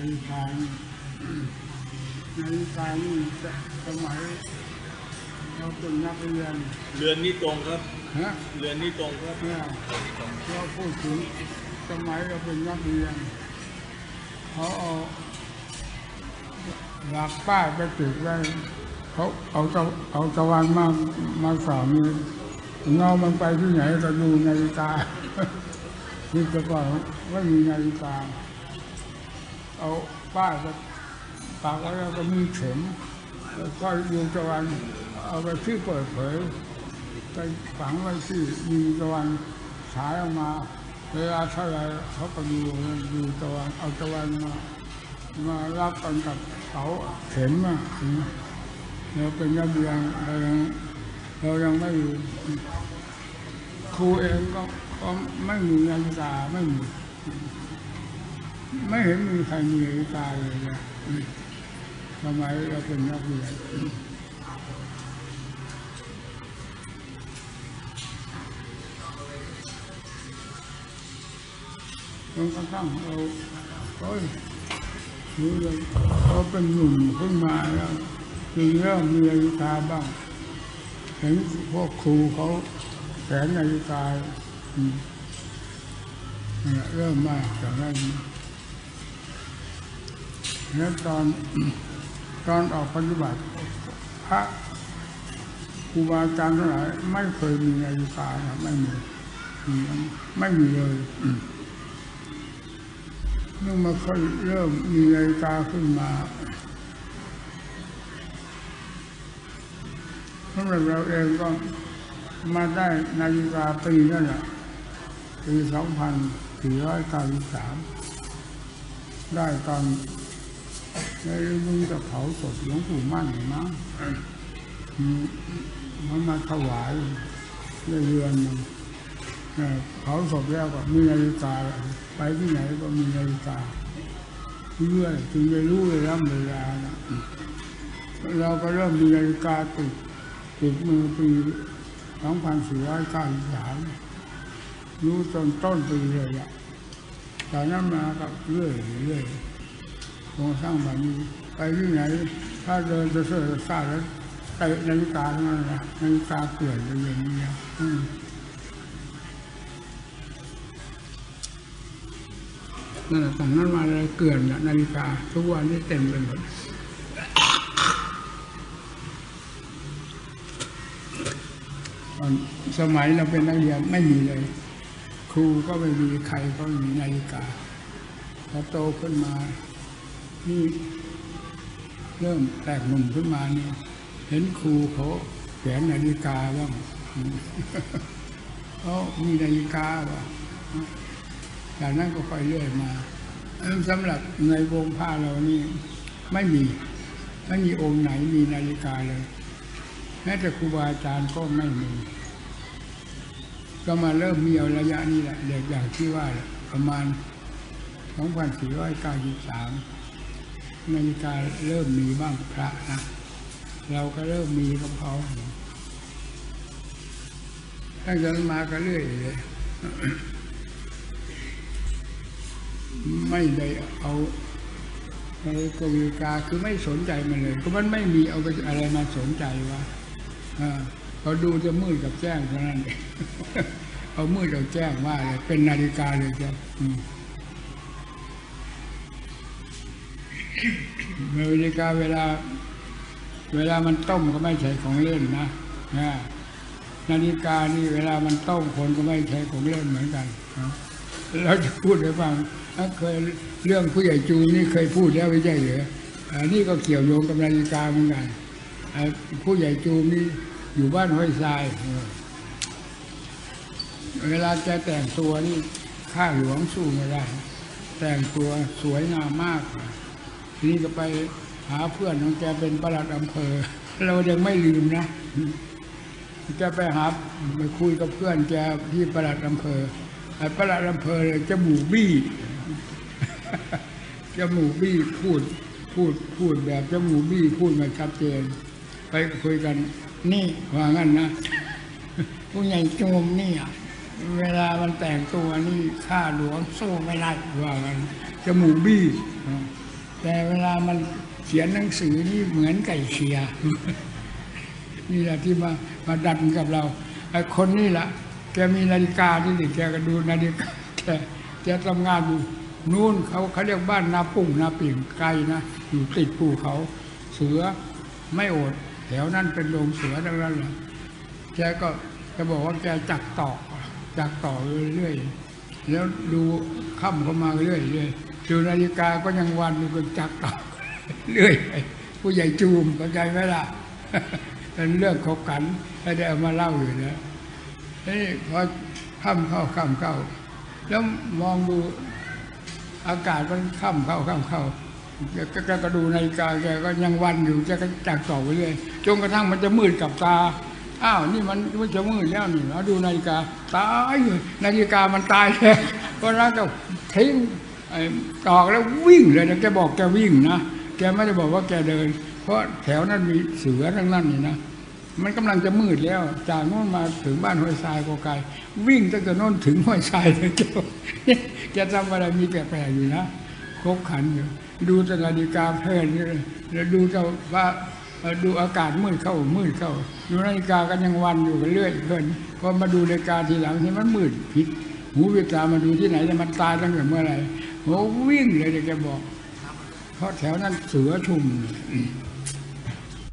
นาฬิกานี่นาฬิกานี่สมัยเราเป็นนักเรียนเรือนนี้ตรงครับ ฮะเรือนนี้ตรงครับเนี่ยเราพูดถึงสมัยเราเป็นนักเรียนเขาเอาหลักป้ายไปติดไว้เขาเอาตะเอาตะวันมามาสอนนี่เงามันไปที่ไหนก็ดูนาฬิกานี่แต่ก่อนไม่มีนาฬิกา เอาป้ายไปากไว้แล้วก็มีเข็มแล้วก็ดวงตะวันเอาไปที่เปิดเผยไปฝังไว้ที่มีตะวันฉายออกมา เวลาเท่าไรเขาก็ดูดูตะวันเอาตะวันมามารับกันกับเสาเข็มอะเราเป็นนักเรียนเรายังเรายังไม่อยู่ครูเองก็ก็ไม่มีนาฬิกาไม่มี ไม่เห็นมีใครมีนาฬิกาเลยนะทำไมเราเป็นนักเรียนจนกระทั่งเราโอ้ยรู้เลยเขาเป็นหนุ่มขึ้นมาแล้วจึงเริ่มมีนาฬิกาบ้าง เห็นพวกครูเขาแขนนาฬิกาอืมนั่นแหละเริ่มมากจากนั้น แล้วตอนตอนออกปฏิบัติ พระครูบาอาจารย์ทั้งหลายไม่เคยมีนาฬิกานะไม่มีไม่มีเลยเมื่อมาค่อยเริ่มมีนาฬิกาขึ้นมาสำหรับเราเองก็มาได้นาฬิกาปีนั่นแหละปีสองพันสี่ร้อยเก้าสิบสามได้ตอน ในมึงจะเผาศพหลวงปู่มั่นนะอืมมันมาถวายเรือนหนึ่งเผาศพแล้วก็มีนาฬิกาไปที่ไหนก็มีนาฬิกาเรื่อยจึงได้รู้เวลาเวลานะเราก็เริ่มมีนาฬิกาติดติดมือปี2493รู้จนต้นปีเลยอะจากนั้นมาก็เรื่อยเรื่อย จนกระทั่งแบบนี้ไปที่ไหน ถ้าเดินจะเสื่อซาแล้วเตะนาฬิกาทั้งนั้นนะนาฬิกาเกลื่อนไปอย่างนี้นะอืมนั่นแหละจากนั้นมาเลยเกลื่อนน่ะนาฬิกาทุกวันนี้เต็มไปหมดตอนสมัยเราเป็นนักเรียนไม่มีเลย ครูก็ไม่มีใครก็มีนาฬิกาพอโตขึ้นมา นี่เริ่มแตกหนุ่มขึ้นมานี่เห็นครูเขาแขวนนาฬิกาบ้างเขามีนาฬิกาบ้างจากนั้นก็ค่อยเรื่อยมาสำหรับในวงผ้าเรานี่ไม่มีไม่มีองค์ไหนมีนาฬิกาเลยแม้แต่ครูบาอาจารย์ก็ไม่มี ก็มาเริ่มมีเอาระยะนี้แหละเด็กอย่างที่ว่าประมาณ 2493 นาฬิกาเริ่มมีบ้างพระนะเราก็เริ่มมีกับเขาตั้งแต่นั้นมาก็เรื่อยเลยไม่ได้เอานาฬิกานาฬิกาคือไม่สนใจมันเลยก็มันไม่มีเอาไปอะไรมาสนใจวะอ่าเขาดูจะมืดกับแจ้งเท่านั้นเองเอามืดกับแจ้งว่าเลยเป็นนาฬิกาเลยจ้ะ มนาฬิกาเวลา เวลามันต้มก็ไม่ใช่ของเล่นนะนาฬิกานี่เวลามันต้มคนก็ไม่ใช่ของเล่นเหมือนกันเราจะพูดให้ฟังถ้าเคยเรื่องผู้ใหญ่จูนี่เคยพูดแล้วไม่ใช่เหรออันนี้ก็เกี่ยวโยงกับนาฬิกาเหมือนกันผู้ใหญ่จูนี่อยู่บ้านห้วยทรายเออเวลาจะแต่งตัวนี่ข้าหลวงสู้ไม่ได้ แต่งตัวสวยงามมาก ทีนี้ก็ไปหาเพื่อนของแกเป็นประหลัดอำเภอ เรายังไม่ลืมนะแกไปหาไปคุยกับเพื่อนแกที่ประหลัดอำเภอไอ้ประหลัดอำเภอเลยจมูกบี้จมูกบี้พูดพูดพูดแบบจมูกบี้พูดมาชัดเจน ไปคุยกัน นี่ว่างั้นนะผู้ใหญ่โจมนี่อะเวลามันแต่งตัวนี่ข้าหลวงสู้ไม่ได้ว่างั้นจมูกบี้ แต่เวลามันเขียนหนังสือนี่เหมือนไก่เชียนี่แหละที่มามาดันกับเราไอ้คนนี่แหละแกมีนาฬิกาที่นี่แกก็ดูนาฬิกาแกแกทำงานอยู่นู่นเขาเขาเรียกบ้านนาปุ่งนาปิ่งไกลนะอยู่ติดภูเขาเสือไม่อดแถวนั้นเป็นโรงเสือทั้งนั้นเลยแกก็จะบอกว่าแกจักต่อจักต่อเรื่อยๆแล้วดูค่ำเข้ามาเรื่อยๆ ดูนาฬิกาก็ยังวันอยู่ก็จักต่อเรื่อยไปผู้ใหญ่จูมเข้าใจไหมล่ะเป็นเรื่องขบกันไม่ได้เอามาเล่าอยู่นะนี่พอค่ำเข้าค่ำเข้า แล้วมองดูอากาศมันค่ำเข้าค่ำเข้าแกก็ดูนาฬิกาแกก็ยังวันอยู่แกก็จักต่อไปเรื่อยจนกระทั่งมันจะมืดกับตาอ้าวนี่มันมันจะมืดแล้วนี่เราดูนาฬิกาตายนาฬิกามันตายแล้วเพราะนั้นก็ทิ้ง อ้ตอกแล้ววิ่งเลยนะแกบอกแกวิ่งนะแกไม่ได้บอกว่าแกเดิน เพราะแถวนั้นมีเสือทั้งนั้นนี่นะมันกำลังจะมืดแล้ว จากโน่นมาถึงบ้านห้วยทรายก็ไกลวิ่งตั้งแต่โน่นถึงห้วยทรายเลยเจ้าแกทำอะไรมีแปลกๆอยู่นะคบขันอยู่ดูตนาฬิกาเพลินอยู่เลยแล้วดูเจ้าว่าดูอากาศมืดเข้ามืดเข้า ดูนาฬิกากันยังวันอยู่กันเรื่อยเพลินพอมาดูนาฬิกาทีหลังที่มันมืดผิดหูวิตามาดูที่ไหนแล้วมันตายตั้งแต่เมื่อไหร่ โอ้วิ่งเลยจะบอก เพราะแถวนั้นเสือชุมเลย